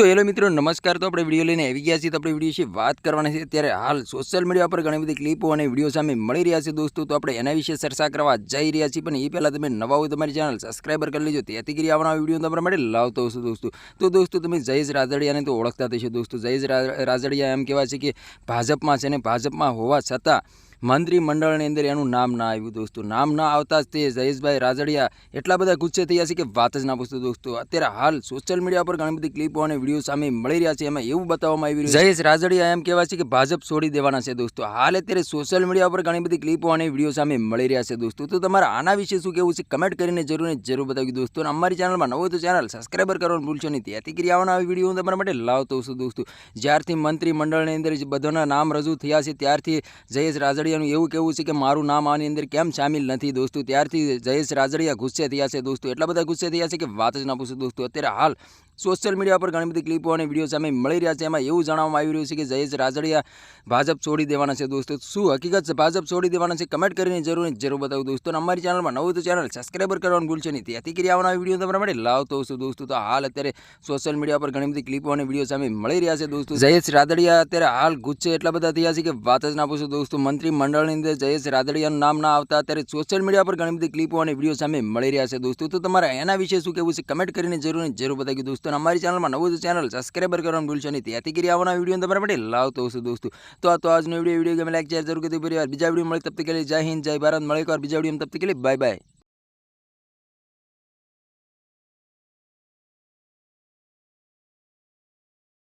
તો હેલો મિત્રો, નમસ્કાર. તો આપણે વીડિયો લઈને આવી ગયા છીએ. તો આપણે વીડિયો વિશે વાત કરવાની છે. ત્યારે હાલ સોશિયલ મીડિયા પર ઘણી બધી ક્લિપો અને વીડિયો સામે મળી રહ્યા છે દોસ્તો. તો આપણે એના વિશે ચર્ચા કરવા જઈ રહ્યા છીએ. પણ એ પહેલાં તમે નવા હોય તમારી ચેનલ સબસ્ક્રાઈબર કરી લેજો. તેથી કરી આવવાના વીડિયો તમારા માટે લાવતો હશો દોસ્તો. તો દોસ્તો, તમે જયેશ રાદડિયાને તો ઓળખતા થશે દોસ્તો. જયેશ રાદડિયા એમ કહેવાય છે કે ભાજપમાં છે ને ભાજપમાં હોવા છતાં મંત્રી મંડળની અંદર એનું નામ ના આવ્યું દોસ્તો. નામ ના આવતા જ તે જયેશભાઈ રાજડિયા એટલા બધા ગુસ્સે થયા છે કે વાત જ ના પૂછતો દોસ્તો. અત્યારે હાલ સોશિયલ મીડિયા પર ઘણી બધી ક્લિપો અને વીડિયો સામે મળી રહ્યા છે. એમાં એવું બતાવવામાં આવી રહ્યું જયેશ રાજડિયા એમ કહેવાય છે કે ભાજપ છોડી દેવાના છે દોસ્તો. હાલ અત્યારે સોશિયલ મીડિયા પર ઘણી બધી ક્લિપો અને વીડિયો સામે મળી રહ્યા છે દોસ્તો. તો તમારે આના વિશે શું કહેવું છે? કમેન્ટ કરીને જરૂર જરૂર બતાવી દોસ્તો. અને અમારી ચેનલમાં નવો તો ચેનલ સબસ્ક્રાઈબર કરવાનું ભૂલશો નહીં. ત્યાંથી કરી આવવાના વીડિયો હું તમારા માટે લાવતો છું દોસ્તો. જ્યારથી મંત્રી મંડળની અંદર બધાના નામ રજૂ થયા છે, ત્યારથી જયેશ રાજડિયાનું એવું કહેવું છે કે મારું નામ આની અંદર કેમ સામેલ નથી દોસ્તો? ત્યારથી જયેશ રાજડિયા ગુસ્સે થયા છે દોસ્તો. એટલા બધા ગુસ્સે થયા છે કે વાત જ ના પૂછો દોસ્તો. અત્યારે હાલ સોશિયલ મીડિયા પર ઘણી બધી ક્લિપો અને વીડિયો સામે મળી રહ્યા છે. એમાં એવું જાણવામાં આવી રહ્યું છે કે જયેશ રાજડિયા ભાજપ છોડી દેવાના છે. દોસ્તો, શું હકીકત છે? ભાજપ છોડી દેવાના છે? કમેન્ટ કરીને જરૂર જરૂર બતાવું. દોસ્તો અમારી ચેનલમાં નવું તો ચેનલ સબસ્ક્રાઈબર કરવાનું ભૂલશે નહીં. ત્યાંથી કરી આવવાના વીડિયો તમારા માટે લાવતો હશું દોસ્તો, તો હાલ અત્યારે સોશિયલ મીડિયા પર ઘણી બધી ક્લિપો અને વીડિયો સામે મળી રહ્યા છે. દોસ્તો, જયેશ રાદડિયા અત્યારે હાલ ગુચ્છે એટલા બધા થયા છે કે વાત જ ના પૂછો. દોસ્તો મંત્રી મંડળની અંદર જયેશ રાદડિયાનું નામ ના આવતા અત્યારે સોશિયલ મીડિયા પર ઘણી બધી ક્લિપો અને વીડિયો સામે મળી રહ્યા છે. દોસ્તો, તો તમારે એના વિશે શું કહેવું છે? કમેન્ટ કરીને જરૂર જરૂર બતાવી દોસ્તો અને અમારી ચેનલમાં નવું ચેનલ સબસ્ક્રાઈબર કરવાનું ભૂલશો નહીં. ત્યાંથી કરી આવવાના વીડિયો તમારા માટે લાવતો હશું દોસ્તો. તો આ તો આજનો વીડિયો વીડિયો ગમે લાઈક શેર જરૂર કરી પરિવાર. બીજા વીડિયો મળે, તબ તક કે જય હિન્દ, જય ભારત. મળે એક વાર બીજા વીડિયો તબ તક કે બાય બાય